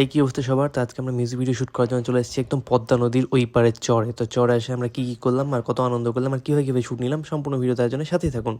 এই কি অবস্থা সবার? তো আজকে আমরা মিউজিক ভিডিও শ্যুট করার জন্য চলে এসেছি একদম পদ্মা নদীর ওই পারের চরে। তো চরে এসে আমরা কি কি করলাম আর কত আনন্দ করলাম আর কীভাবে কীভাবে শ্যুট নিলাম সম্পূর্ণ ভিডিও তার জন্য সাথেই থাকুন।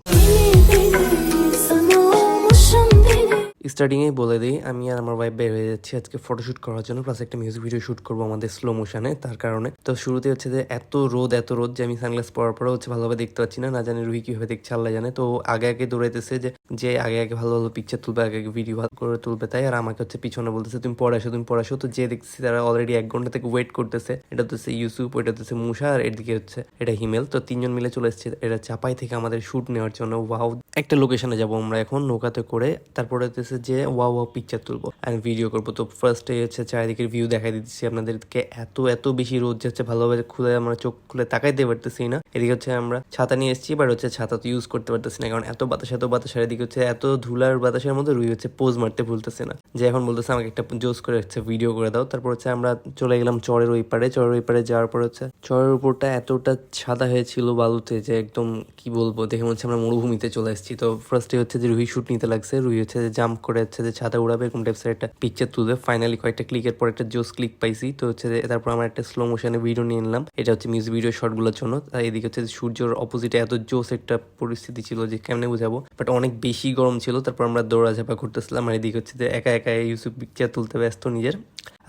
Deli স্টার্টিংয়ে বলে দিই, আমি আর আমার ওয়াইফ বের হয়ে যাচ্ছি আজকে ফটোশুট করার জন্য প্লাস একটা মিউজিক ভিডিও শুট করব আমাদের স্লো মোশনে তার কারণে। তো শুরুতে হচ্ছে যে এত রোদ এত রোদ যে আমি সানগ্লাস পরার পরে হচ্ছে ভালোভাবে দেখতে পাচ্ছি না না জানি রুহি কীভাবে দেখছে, আল্লাহ জানে। তো আগে আগে দৌড়াইতেছে যে যে আগে আগে ভালো ভালো পিকচার তুলবে, আগে আগে ভিডিও ভালো করে তুলবে, তাই আর আমাকে হচ্ছে পিছনে বলতেছে, তুমি পড়ে আসো, তুমি পড়ে আসো। তো যে দেখছি তারা অলরেডি এক ঘণ্টা থেকে ওয়েট করতেছে। এটা হচ্ছে ইউসুফ ওইটা হচ্ছে মুসা আর এদিকে হচ্ছে এটা হিমেল। তো তিনজন মিলে চলে এসেছে, এটা চাপাই থেকে আমাদের শ্যুট নেওয়ার জন্য। ওয়াও একটা লোকেশনে যাব আমরা এখন নৌকাতে করে। তারপরে হচ্ছে যে ওয়া ওয়াও পিকচার তুলবো। আর ভিডিও করব। তো ফার্স্টে হচ্ছে চারিদিকের ভিউ দেখাই দিচ্ছি আপনাদেরকে। এত এত বেশি রোদ যাচ্ছে ভালোভাবে খুলে আমরা চোখ খুলে তাকাইতে পারতেছি না। এদিকে হচ্ছে আমরা ছাতা নিয়ে এসেছি বাট হচ্ছে ছাতা তো ইউজ করতে পারতেছি না, কারণ এত বাতাস এত বাতাস এদিকে হচ্ছে এত ধুলার বাতাসের মধ্যে রুই হচ্ছে পোজ মারতে ভুলতেছে না। যে এখন বলতেছে, আমাকে একটা জোস করে হচ্ছে ভিডিও করে দাও। তারপর হচ্ছে আমরা চলে গেলাম চরের ওই পারে চরের ওই পারে যাওয়ার পর হচ্ছে চরের উপরটা এতটা সাদা হয়েছিল বালুতে যে একদম কি বলব, দেখে মনে হচ্ছে আমরা মরুভূমিতে চলে এসেছি। তো ফার্স্টে হচ্ছে যে রুহি শুট নিতে লাগছে। রুহি হচ্ছে যে জাম্প করে হচ্ছে যে ছাতা উড়াবে এরকম টাইপসের একটা পিকচার তুলবে। ফাইনালি কয়েকটা ক্লিকের পর একটা জোস ক্লিক পাইছি। তো হচ্ছে যে তারপর আমার একটা স্লো মোশনে ভিডিও নিয়ে নিলাম। এটা হচ্ছে মিউজিক ভিডিও শর্টগুলোর জন্য। আর এদিকে হচ্ছে সূর্যর অপোজিটে এত জোস একটা পরিস্থিতি ছিল যে কেমনে বুঝাবো? বাট অনেক বেশি গরম ছিল। তারপর আমরা দৌড়াঝাপা করতেছিলাম। আর এদিকে হচ্ছে যে একা একা ইউসুফ পিকচার তুলতে ব্যস্ত নিজের।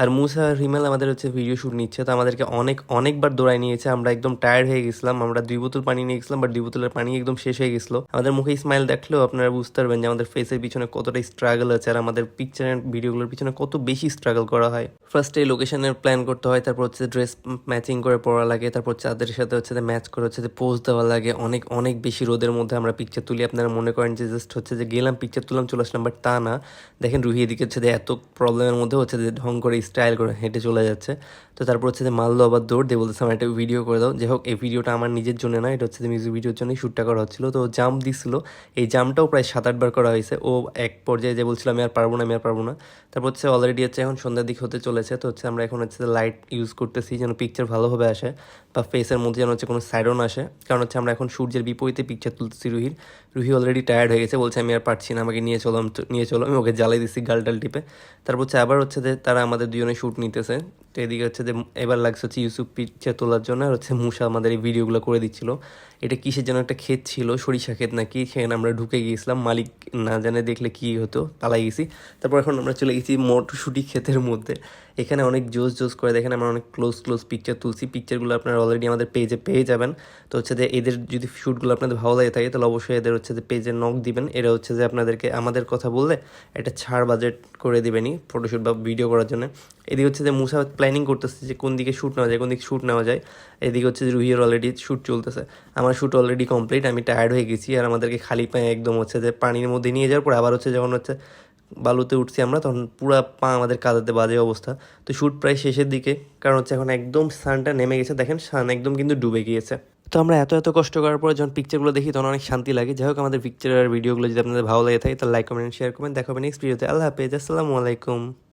আর মুসা আর হিমেল আমাদের হচ্ছে ভিডিও শুট নিচ্ছে, তো আমাদেরকে অনেক, অনেকবার দৌড়াই নিয়েছে। আমরা একদম টায়ার্ড হয়ে গেছিলাম, আমরা দুই বোতল পানি নিয়ে গেছিলাম বাট দুই বোতলের পানি একদম শেষ হয়ে গেছিল। আমাদের মুখে স্মাইল দেখলেও আপনারা বুঝতে পারবেন যে আমাদের ফেসের পিছনে কতটা স্ট্রাগল আছে, আর আমাদের পিকচার অ্যান্ড ভিডিওগুলোর পিছনে কত বেশি স্ট্রাগল করা হয়। ফার্স্টে লোকেশনের প্ল্যান করতে হয়, তারপর হচ্ছে ড্রেস ম্যাচিং করে পড়া লাগে, তারপর চাঁদের সাথে হচ্ছে ম্যাচ করে হচ্ছে পোজ দেওয়া লাগে। অনেক অনেক বেশি রোদের মধ্যে আমরা পিকচার তুলি। আপনারা মনে করেন যে জাস্ট হচ্ছে যে গেলাম পিকচার তুললাম, চলে আসলাম বাট তা না। দেখেন রুহি এদিকে হচ্ছে যে এত প্রবলেমের মধ্যে হচ্ছে যে ঢং করে স্টাইল করে হেঁটে চলে যাচ্ছে। তো তারপর হচ্ছে যে মারলো আবার দৌড়, দিয়ে বলতেছে, আমার একটা ভিডিও করে দাও। যাই হোক এই ভিডিওটা আমার নিজের জন্য না, এটা হচ্ছে যে মিউজিক ভিডিওর জন্যই শ্যুটটা করা হচ্ছিল। তো জাম্প দিছিল। এই জাম্পটাও প্রায় সাত আটবার করা হয়েছে। ও এক পর্যায়ে যে বলছিল, আমি আর পারব না, আমি আর পারব না। তারপর হচ্ছে অলরেডি হচ্ছে এখন সন্ধ্যার দিক হতে চলেছে। তো হচ্ছে আমরা এখন হচ্ছে লাইট ইউজ করতেছি যেন পিকচার ভালোভাবে আসে বা ফেসের মধ্যে যেন হচ্ছে কোনো সাইডও না আসে। কারণ হচ্ছে আমরা এখন সূর্যের বিপরীতে পিকচার তুলতেছি রুহির। রুহি অলরেডি টায়ার্ড হয়ে গেছে, বলছে, আমি আর পারছি না, আমাকে নিয়ে চলো নিয়ে চলো। আমি ওকে জ্বালাই দিচ্ছি গাল টাল টিপে। তারপর হচ্ছে আবার হচ্ছে যে তারা আমাদের দুজনে শ্যুট নিতেছে। এদিকে হচ্ছে যে এবার লাগছে হচ্ছে ইউসুফ পিকচার তোলার জন্য, আর হচ্ছে মুসা আমাদের এই ভিডিওগুলো করে দিচ্ছিল। এটা কিসের জন্য একটা ক্ষেত ছিল? সরিষা ক্ষেত নাকি? সেখানে আমরা ঢুকে গিয়েছিলাম, মালিক না জানে দেখলে কি হতো, পালাই গেছি। তারপর এখন আমরা চলে গেছি মটরশুটি ক্ষেতের মধ্যে। এখানে অনেক জোস জোস করে দেখেন, আমরা অনেক ক্লোজ ক্লোজ পিকচার তুলছি। পিকচারগুলো আপনারা অলরেডি আমাদের পেজে পেয়ে যাবেন। তো হচ্ছে যে এদের যদি শ্যুটগুলো আপনাদের ভালো লাগে থাকে, তাহলে অবশ্যই এদের হচ্ছে যে পেজে নক দিবেন। এরা হচ্ছে যে আপনাদেরকে আমাদের কথা বললে, একটা ছাড় বাজেট করে দিবেনই ফটোশ্যুট বা ভিডিও করার জন্য। এদিকে হচ্ছে যে মুসা প্ল্যানিং করতেছে যে কোন দিকে শ্যুট নেওয়া যায়, কোন দিকে শ্যুট নেওয়া যায়। এদিকে হচ্ছে যে রুহির অলরেডি শ্যুট চলতেছে। আমার শ্যুট অলরেডি কমপ্লিট আমি টায়ার্ড হয়ে গেছি আর আমাদেরকে খালি পায়ে একদম হচ্ছে যে পানির মধ্যে নিয়ে যাওয়ার পর আবার হচ্ছে যখন হচ্ছে বালুতে উঠছি আমরা, তখন পুরা পা আমাদের কাদাতে বাজে অবস্থা। তো শ্যুট প্রায় শেষের দিকে, কারণ হচ্ছে এখন একদম সানটা নেমে গেছে। দেখেন সান একদম কিন্তু ডুবে গিয়েছে। তো আমরা এত এত কষ্ট করার পরে যখন পিকচারগুলো দেখি, তখন অনেক শান্তি লাগে। যাই হোক, আমাদের পিকচার আর ভিডিওগুলো যদি আপনাদের ভালো লাগে থাকে, তাহলে লাইক কমেন্ট শেয়ার করবেন। দেখাবেন নেক্সট ভিডিওতে আল্লাহ হাফেজ। আসসালামু আলাইকুম।